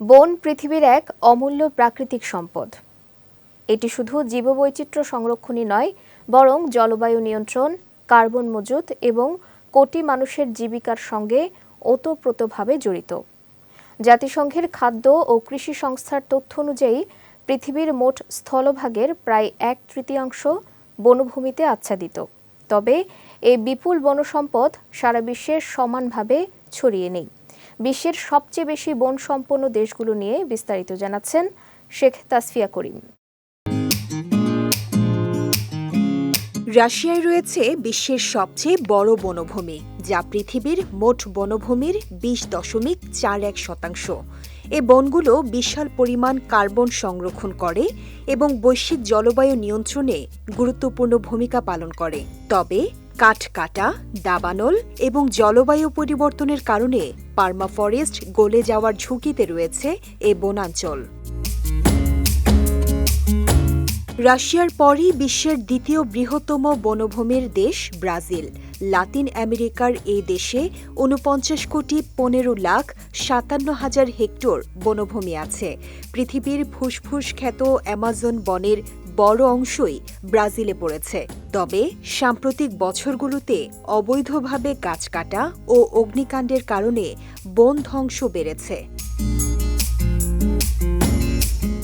বন পৃথিবীর এক অমূল্য প্রাকৃতিক সম্পদ। এটি শুধু জীববৈচিত্র্য সংরক্ষণই নয়, বরং জলবায়ু নিয়ন্ত্রণ, কার্বন মজুত এবং কোটি মানুষের জীবিকার সঙ্গে ওতপ্রোতভাবে জড়িত। জাতিসংঘের খাদ্য ও কৃষি সংস্থার তথ্য অনুযায়ী, পৃথিবীর মোট স্থলভাগের প্রায় এক তৃতীয়াংশ বনভূমিতে আচ্ছাদিত। তবে এই বিপুল বনসম্পদ সারা বিশ্বে সমানভাবে ছড়িয়ে নেই। বিশ্বের সবচেয়ে বেশি বন সম্পন্ন দেশগুলো নিয়ে বিস্তারিত জানাচ্ছেন শেখ তাসফিয়া করিম। রাশিয়ায় রয়েছে বিশ্বের সবচেয়ে বড় বনভূমি, যা পৃথিবীর মোট বনভূমির বিশ দশমিক চার এক শতাংশ। এ বনগুলো বিশাল পরিমাণ কার্বন সংরক্ষণ করে এবং বৈশ্বিক জলবায়ু নিয়ন্ত্রণে গুরুত্বপূর্ণ ভূমিকা পালন করে। তবে কাঠ কাটা দাবানল এবং জলবায়ু পরিবর্তনের কারণে পার্মাফরেস্ট গলে যাওয়ার ঝুঁকিতে রয়েছে এ বনাঞ্চল। রাশিয়ার পরই বিশ্বের দ্বিতীয় বৃহত্তম বনভূমির দেশ ব্রাজিল। লাতিন আমেরিকার এই দেশে ঊনপঞ্চাশ কোটি পনেরো লাখ সাতান্ন হাজার হেক্টর বনভূমি আছে। পৃথিবীর ফুসফুস খ্যাত অ্যামাজন বনের বড় অংশই ব্রাজিলে পড়েছে। তবে সাম্প্রতিক বছরগুলোতে অবৈধভাবে গাছ কাটা ও অগ্নিকাণ্ডের কারণে বন ধ্বংস বেড়েছে।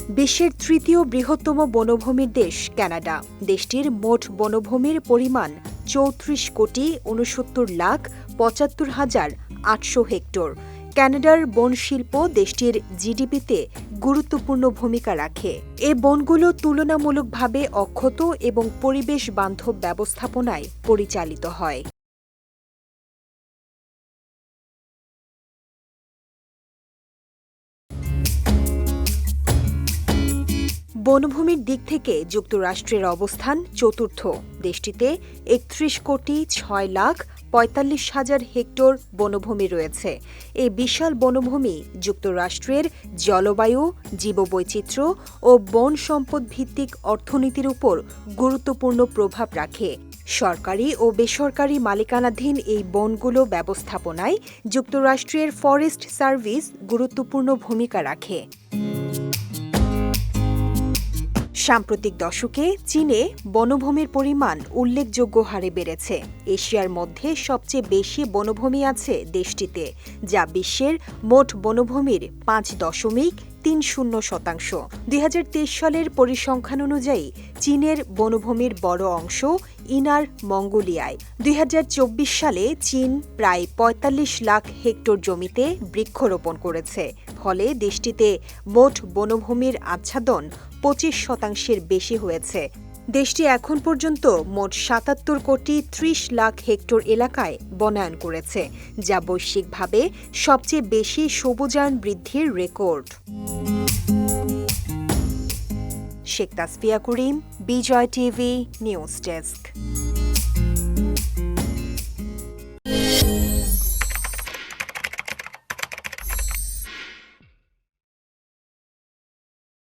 বিশ্বের তৃতীয় বৃহত্তম বনভূমির দেশ কানাডা। দেশটির মোট বনভূমির পরিমাণ চৌত্রিশ কোটি উনসত্তর লাখ পঁচাত্তর হাজার আটশো হেক্টর। কানাডার বন শিল্প দেশটির জিডিপিতে গুরুত্বপূর্ণ ভূমিকা রাখে। এ বনগুলো তুলনামূলকভাবে অক্ষত এবং পরিবেশ বান্ধব ব্যবস্থাপনায় পরিচালিত হয়। বনভূমির দিক থেকে যুক্তরাষ্ট্রের অবস্থান চতুর্থ। দেশটিতে একত্রিশ কোটি ছয় লাখ পঁয়তাল্লিশ হাজার হেক্টর বনভূমি রয়েছে। এই বিশাল বনভূমি যুক্তরাষ্ট্রের জলবায়ু, জীববৈচিত্র্য ও বন সম্পদ ভিত্তিক অর্থনীতির উপর গুরুত্বপূর্ণ প্রভাব রাখে। সরকারি ও বেসরকারি মালিকানাধীন এই বনগুলো ব্যবস্থাপনায় যুক্তরাষ্ট্রের ফরেস্ট সার্ভিস গুরুত্বপূর্ণ ভূমিকা রাখে। সাম্প্রতিক দশকে চীনে বনভূমির পরিমাণ উল্লেখযোগ্য হারে বেড়েছে। এশিয়ার মধ্যে সবচেয়ে বেশি বনভূমি আছে দেশটিতে, যা বিশ্বের মোট বনভূমির পাঁচ দশমিক তিন শূন্য শতাংশ। দুই হাজার তেইশ সালের পরিসংখ্যান অনুযায়ী, চীনের বনভূমির বড় অংশ ইনার মঙ্গোলিয়ায়। দুই হাজার চব্বিশ সালে চীন প্রায় ৪৫ লাখ হেক্টর জমিতে বৃক্ষরোপণ করেছে। ফলে দেশটিতে মোট বনভূমির আচ্ছাদন পঁচিশ শতাংশের বেশি হয়েছে। দেশটি এখন পর্যন্ত মোট সাতাত্তর কোটি ত্রিশ লাখ হেক্টর এলাকায় বনায়ন করেছে, যা বৈশ্বিকভাবে সবচেয়ে বেশি সবুজায়ন বৃদ্ধির record. Sheikh Tasfia Karim, Bijoy TV, news desk.